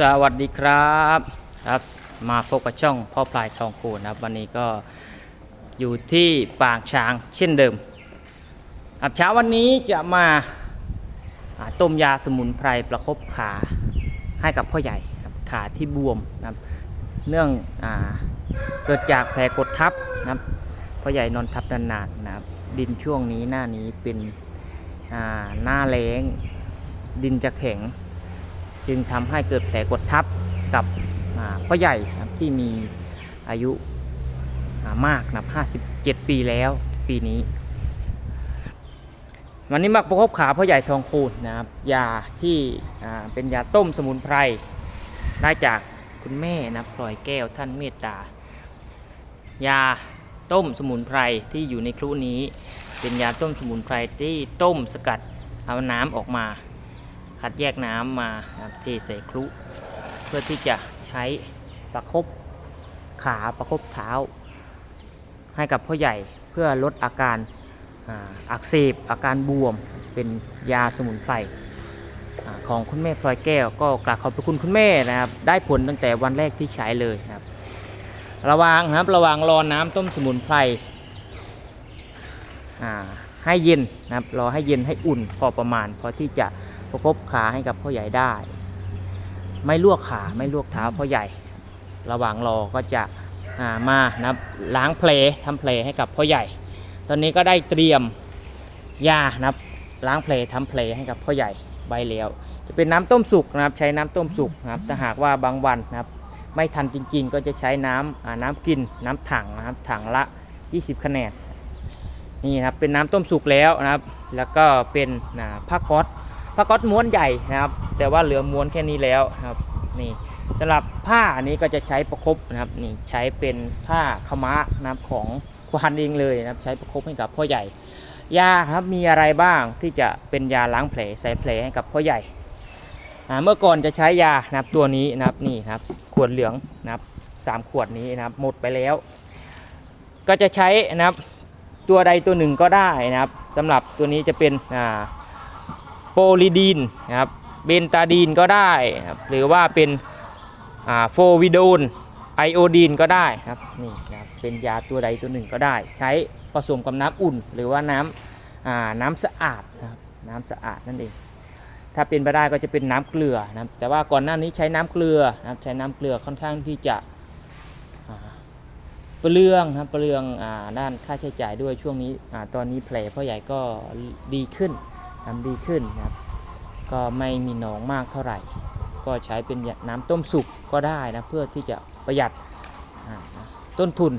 สวัสดีครับครับ มาพบกับช่องพ่อพลายทองคูณนะครับ วันนี้ก็อยู่ที่ปางช้างเช่นเดิมครับเช้าวันนี้จะมาต้มยาสมุนไพรประคบขาให้กับพ่อใหญ่ครับขาที่บวมนะครับเนื่องอเกิดจากแผลกดทับนะครับพ่อใหญ่นอนทับนานๆนะครับดินช่วงนี้หน้านี้เป็นหน้าแล้งดินจะแข็ง จึงทำให้เกิดแผลกดทับกับพ่อใหญ่ที่มีอายุมากนับ57 ปีแล้วปีนี้ วันนี้มาประคบขาพ่อใหญ่ทองคูณนะครับยาที่เป็นยาต้มสมุนไพรได้จากคุณแม่นะพลอยแก้วท่านเมตตายาต้มสมุนไพรที่อยู่ในครุนี้ เป็นยาต้มสมุนไพรที่ต้มสกัดเอาน้ำออกมา คัดแยกน้ำมาเทใส่ครุ เพื่อที่จะใช้ประคบขาประคบเท้า ให้กับพ่อใหญ่เพื่อลดอาการอักเสบอาการบวมเป็นยาสมุนไพรอของคุณแม่พลอยแก้ว ก็กราบขอบพระคุณคุณแม่นะครับ ได้ผลตั้งแต่วันแรกที่ใช้เลยนะครับ ระวังนะครับระวังรอน้ำต้มสมุนไพรให้เย็นนะครับรอให้เย็นให้อุ่นพอประมาณพอที่จะ ประคบขาให้กับพ่อใหญ่ได้ ไม่ลวกขาไม่ลวกเท้าพ่อใหญ่ ระหว่างรอก็จะามานะล้างแผลทำแผลให้กับพ่อใหญ่ ตอนนี้ก็ได้เตรียมยานะล้างแผลทำแผลให้กับพ่อใหญ่ไว้แล้ว จะเป็นน้ำต้มสุกนะครับใช้น้ำต้มสุกนะครับถ้าหากว่าบางวันนะครับไม่ทันจริงๆ ก็จะใช้น้ำน้ำกินน้ำถังนะครับถังละ 20 คะแนนนี่นะครับเป็นน้ำต้มสุกแล้วนะครับ แล้วก็เป็นผ้าก๊อต ผ้าก๊อตม้วนใหญ่นะครับ แต่ว่าเหลือม้วนแค่นี้แล้วครับนี่สำหรับผ้าอันนี้ก็จะใช้ประคบนะครับนี่ใช้เป็นผ้าขม้านะครับของควานเองเลยนะครับใช้ประคบให้กับพ่อใหญ่ ยาครับมีอะไรบ้างที่จะเป็นยาล้างแผลใส่แผลให้กับพ่อใหญ่เมื่อก่อนจะใช้ยานะครับตัวนี้นะครับนี่ครับขวดเหลืองนะครับสามขวดนี้นะครับหมดไปแล้ว ก็จะใช้นะครับตัวใดตัวหนึ่งก็ได้นะครับสำหรับตัวนี้จะเป็นอ่า โพลิดีนนะครับเบนตาดีนก็ได้ครับหรือว่าเป็นโฟวิโดนไอโอดีนก็ได้ครับนี่นะครับเป็นยาตัวใดตัวหนึ่งก็ได้ ใช้ผสมกับน้ำอุ่น หรือว่าน้ำอ่าน้ำสะอาดนะครับน้ำสะอาดนั่นเองถ้าเป็นไปได้ก็จะเป็นน้ำเกลือนะครับแต่ว่าก่อนหน้านี้ใช้น้ำเกลือนะครับใช้น้ำเกลือค่อนข้างที่จะเปลืองนะครับเปลืองอด้านค่าใช้จ่ายด้วยช่วงนี้อตอนนี้แผลพ่อใหญ่ก็ดีขึ้น ทำดีขึ้นนะครับ ก็ไม่มีหนองมากเท่าไหร่ ก็ใช้เป็นน้ำต้มสุกก็ได้นะเพื่อที่จะประหยัดต้นทุน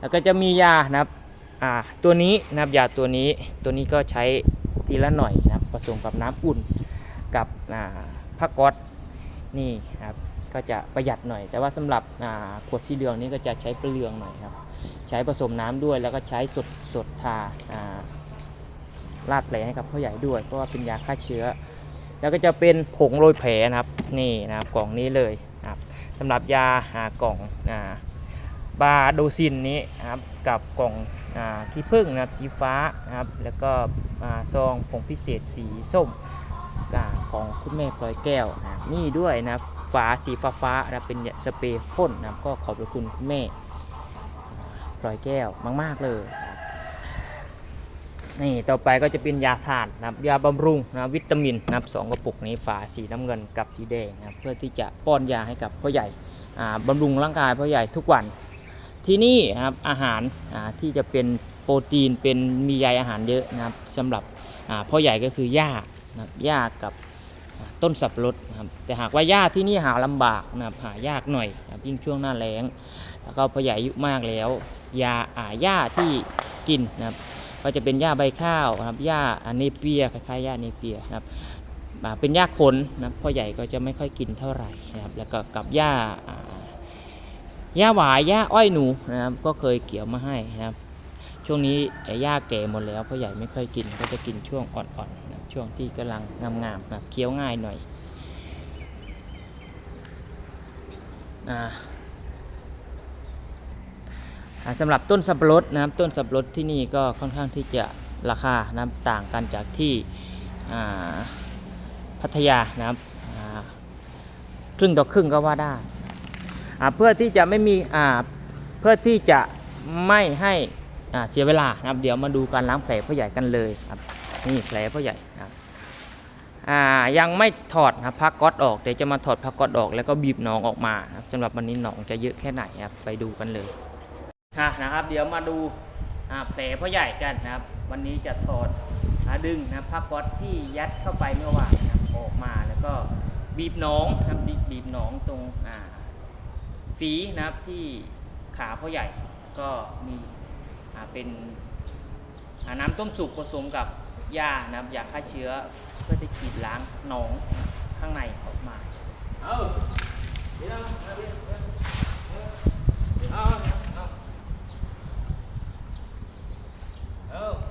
แล้วก็จะมียานะครับตัวนี้นะครับยาตัวนี้ตัวนี้ก็ใช้ทีละหน่อยนะครับผสมกับน้ำอุ่นกับผ้าก๊อตนี่นะครับก็จะประหยัดหน่อย แต่ว่าสำหรับขวดสีเหลืองนี้ก็จะใช้เปลืองหน่อยครับ ใช้ผสมน้ำด้วยแล้วก็ใช้สดสดทาา ลาดแผลให้กับพ่อใหญ่ด้วย เพราะว่าเป็นยาฆ่าเชื้อ แล้วก็จะเป็นผงโรยแผลนะครับนี่นะครับกล่องนี้เลยนะครับสำหรับยาอ่ากล่องอ่าบาโดซินนี้นะครับกับกล่องขี้ผึ้งนะครับสีฟ้านะครับแล้วก็ซองผงพิเศษสีส้มอ่าของคุณแม่พลอยแก้วนะนี่ด้วยนะครับฝาสีฟ้าฟ้านะเป็นสเปรย์พ่นนะครับก็ขอบคุณคุณแม่พลอยแก้วมาก ๆ เลย นี่ต่อไปก็จะเป็นยาทานนะครับยาบำรุงนะวิตามินนะครับสองกระปุกนี้ฝาสีน้ำเงินกับสีแดงนะครับเพื่อที่จะป้อนยาให้กับพ่อใหญ่บำรุงร่างกายพ่อใหญ่ทุกวัน ที่นี่นะครับอาหารที่จะเป็นโปรตีนเป็นมีใยอาหารเยอะนะครับสำหรับพ่อใหญ่ก็คือหญ้านะครับหญ้ากับต้นสับปะรดนะครับแต่หากว่าหญ้าที่นี่หาลำบากนะครับหายากหน่อยนะครับยิ่งช่วงหน้าแล้ง แล้วก็พ่อใหญ่อายุมากแล้วยาอาหญ้าที่กินนะครับ ก็จะเป็นหญ้าใบข้าวนะครับหญ้าเนเปียคล้ายๆหญ้าเนเปียนะครับเป็นหญ้าขนนะพ่อใหญ่ก็จะไม่ค่อยกินเท่าไหร่นะครับแล้วก็กับหญ้าหญ้าหวายหญ้าอ้อยหนูนะครับก็เคยเกี่ยวมาให้นะครับ ช่วงนี้หญ้าแก่หมดแล้วพ่อใหญ่ไม่ค่อยกินก็จะกินช่วงอ่อนๆนะช่วงที่กำลังงามๆนะครับเคี้ยวง่ายหน่อยอ่า สำหรับต้นสับปะรดนะครับต้นสับปะรดที่นี่ก็ค่อนข้างที่จะราคานะครับต่างกันจากที่พัทยานะครับครึ่งต่อครึ่งก็ว่าได้เพื่อที่จะไม่มีเพื่อที่จะไม่ให้เสียเวลานะครับ เดี๋ยวมาดูการล้างแผลพ่อใหญ่กันเลยครับนี่แผลพ่อใหญ่นะครับยังไม่ถอดนะพักก๊อตออกเดี๋ยวจะมาถอดพักก๊อตออก แล้วก็บีบหนองออกมาครับสำหรับวันนี้หนองจะเยอะแค่ไหนครับไปดูกันเลย อะนะครับ เดี๋ยวมาดูอ่าแผลพ่อใหญ่กันนะครับ วันนี้จะถอดอ่าดึงนะครับพักก๊อตที่ยัดเข้าไปเมื่อวานนะออกมาแล้วก็บีบหนองนะครับบีบหนองตรงอ่าฝีนะครับที่ขาพ่อใหญ่ก็มีอ่าเป็นน้ำต้มสุกผสมกับยานะครับยาฆ่าเชื้อเพื่อจะขีดล้างหนองข้างในออกมาเอาเดี๋ยวเอา เ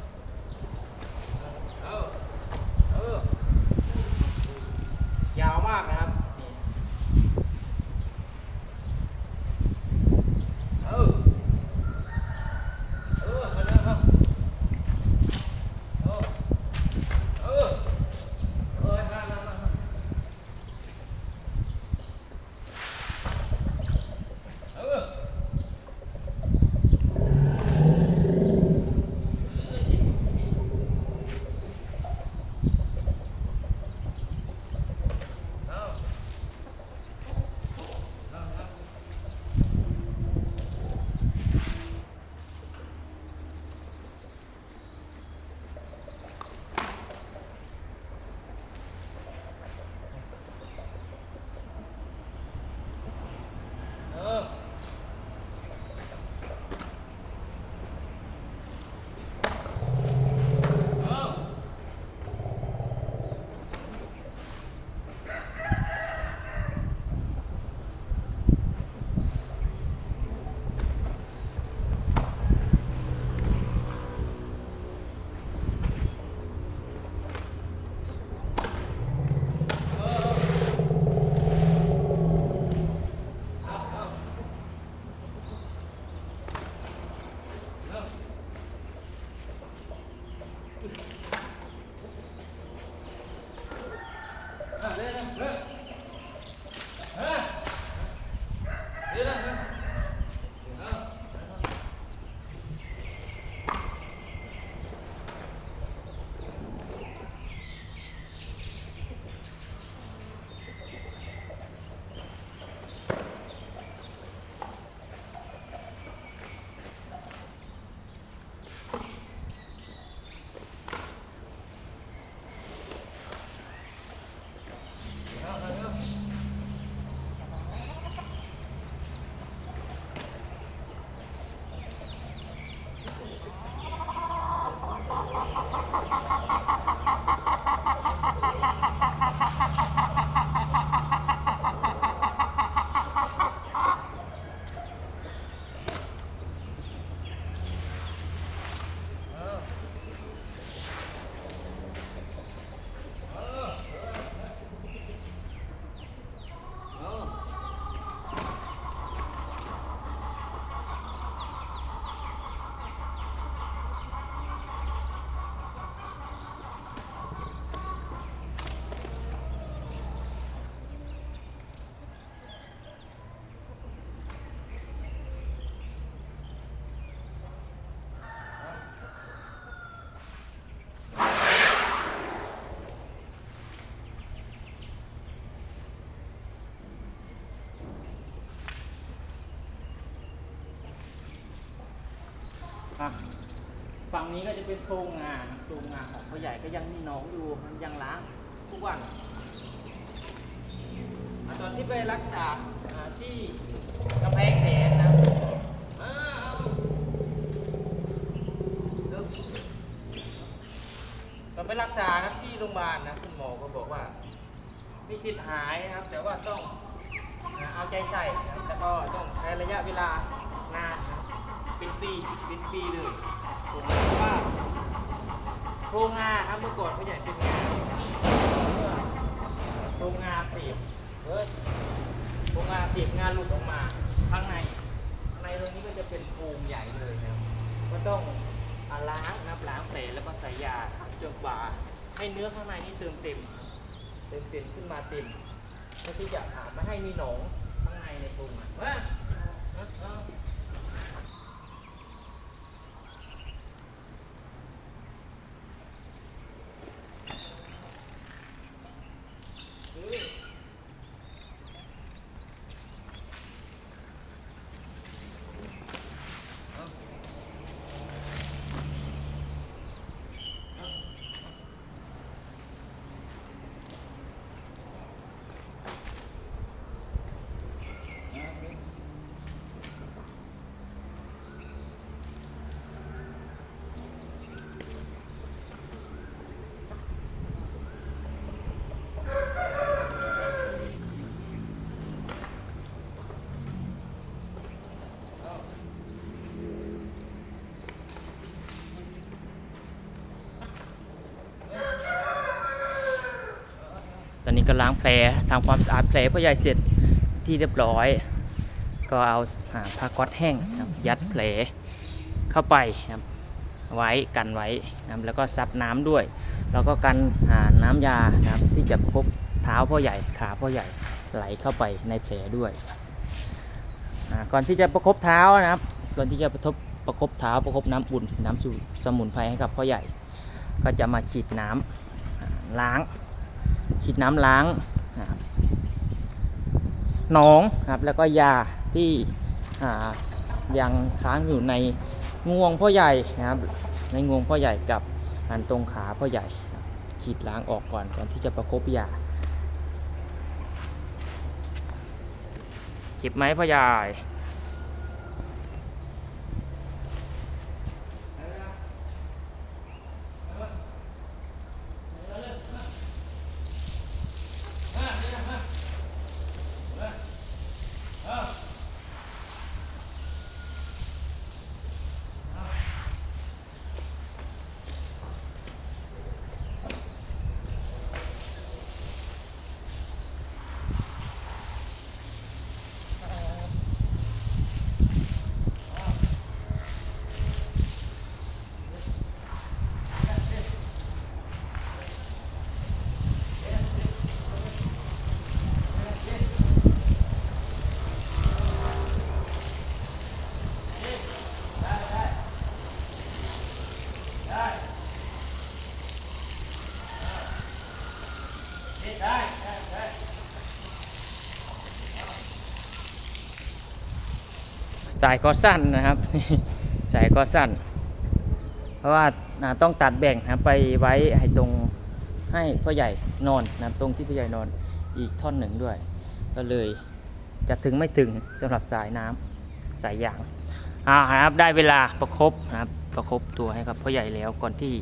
ฝั่งนี้ก็จะเป็นโครงงานโครงงานของพ่อใหญ่ก็ยังมีหนองอยู่มันยังล้างทุกวันตอนที่ไปรักษาที่กำแพงแสนนะเอาเริ่มตอนไปรักษาครับที่โรงพยาบาลนะคุณหมอก็บอกว่า มีสิทธิ์หายนะครับ แต่ว่าต้องเอาใจใส่แล้วก็ต้องใช้ระยะเวลา เป็นปีเป็นปีเลย ผมว่าโครงงานครับเมื่อก่อนผู้ใหญ่เป็นงานเมื่อโครงงานเสียบเฮ้ยโครงงานเสียบงานหลุดออกมาข้างในข้างในตรงนี้ก็จะเป็นโครงใหญ่เลยนะครับก็ต้องอล้างนะครับล้างเศษแล้วก็ใส่ยาจนกว่าให้เนื้อข้างในนี่เติมเต็ม เติมเต็มขึ้นมาเต็มเพื่อที่จะหาไม่ให้มีหนองข้างในในตุ่มอะเว้ยเอาเอาตอ นี้ก็ล้างแผลทำความสะอาดแผลพ่อใหญ่เสร็จที่เรียบร้อย ก็เอาผ้าก๊อตแห้งยัดแผลเข้าไปนะครับไว้กันไว้นะครับแล้วก็ซับน้ำด้วย แล้วก็กันน้ำยานะครับที่จะประคบเท้าพ่อใหญ่ขาพ่อใหญ่ไหลเข้าไปในแผลด้วย ก่อนที่จะประคบเท้านะครับ ก่อนที่จะประทบประคบเท้าประคบน้ำอุ่นน้ำสูสมุนไพรให้กับพ่อใหญ่ ก็จะมาฉีดน้ำอ่าล้าง ฉีดน้ำล้างนะครับหนองครับแล้วก็ยาที่ยังค้างอยู่ในงวงพ่อใหญ่นะครับในงวงพ่อใหญ่กับอันตรงขาพ่อใหญ่ฉีดล้างออกก่อนก่อนที่จะประคบยาเจ็บไหมพ่อใหญ่สายก็สั้นนะครับ สายก็สั้น เพราะว่าาต้องตัดแบ่งนะครับไปไว้ให้ตรงให้พ่อใหญ่นอนนะตรงที่พ่อใหญ่นอนอีกท่อนหนึ่งด้วย ก็เลยจะถึงไม่ถึงสำหรับสายน้ำสายยางอ่านะครับได้เวลาประครบนะครับประครบตัวให้กับพ่อใหญ่แล้วก่อนที่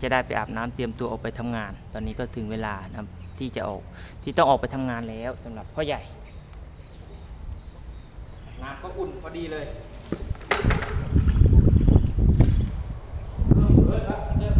จะได้ไปอาบน้ำเตรียมตัวออกไปทำงาน ตอนนี้ก็ถึงเวลานะที่จะออกที่ต้องออกไปทำงานแล้วสำหรับพ่อใหญ่ น้ำก็อุ่นพอดีเลยมัน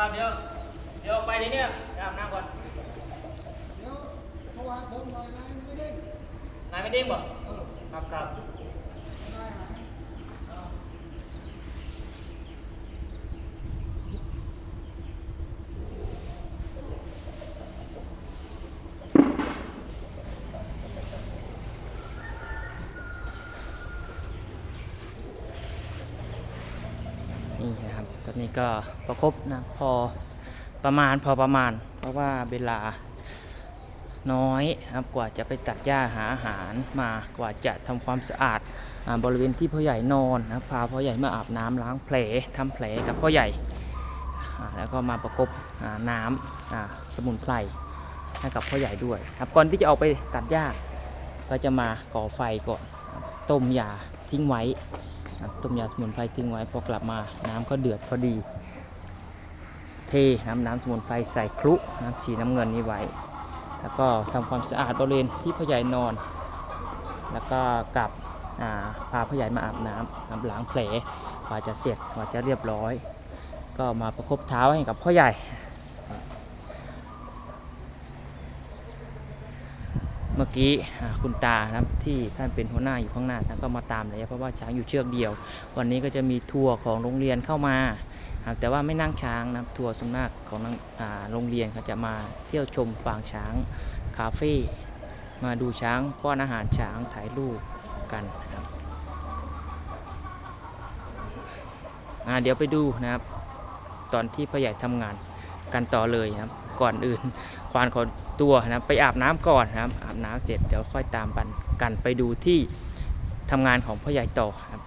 ครับเดี๋ยวเดี๋ยวไปในเนี่ยไปอาบน้ำก่อน เดี๋ยวโทรหาผมหน่อยนะไม่ได้ นายไม่เด้งบ่ เออ ครับครับ ได้หา นี่ นี้ก็ประครบนะพอประมาณพอประมาณ เพราะว่าเวลาน้อยครับกว่าจะไปตัดหญ้าหาอาหารมากว่าจะทำความสะอาดอบริเวณที่พ่อใหญ่นอนนะพาพ่อใหญ่มาอาบน้ำล้างแผลทำแผลกับพ่อใหญ่ แล้วก็มาประคบน้ำอ่าสมุนไพรให้กับพ่อใหญ่ด้วยครับก่อนที่จะออกไปตัดหญ้าก็จะมาก่อไฟก่อนต้มยาทิ้งไว้ ต้มยาสมุนไพรทิ้งไว้พอกลับมาน้ำก็เดือดพอดี เทน้ำน้ำสมุนไพรใส่ครุน้ำสีน้ำเงินนี้ไว้ แล้วก็ทำความสะอาดบริเวณที่พ่อใหญ่นอน แล้วก็กลับาพาพ่อใหญ่มาอาบน้ำน้ำล้างแผลกว่าจะเสร็จกว่าจะเรียบร้อย ก็มาประคบเท้าให้กับพ่อใหญ่ เมื่อกี้คุณตาครับที่ท่านเป็นหัวหน้าอยู่ข้างหน้าท่านก็มาตามเลยเพราะว่าช้างอยู่เชือกเดียว วันนี้ก็จะมีทัวร์ของโรงเรียนเข้ามาครับแต่ว่าไม่นั่งช้างนะครับทัวร์ส่วนมากของโรงเรียนเขาจะมาเที่ยวชมฟางช้างคาเฟ่มาดูช้างป้อนอาหารช้างถ่ายรูปกันนะครับเดี๋ยวไปดูนะครับ ตอนที่พ่อใหญ่ทำงานกันต่อเลยนะครับ ก่อนอื่นควานขอ ตัวนะครับไปอาบน้ำก่อนนะครับอาบน้ำเสร็จเดี๋ยวค่อยตามกันกันไปดูที่ทำงานของพ่อใหญ่ต่อครับ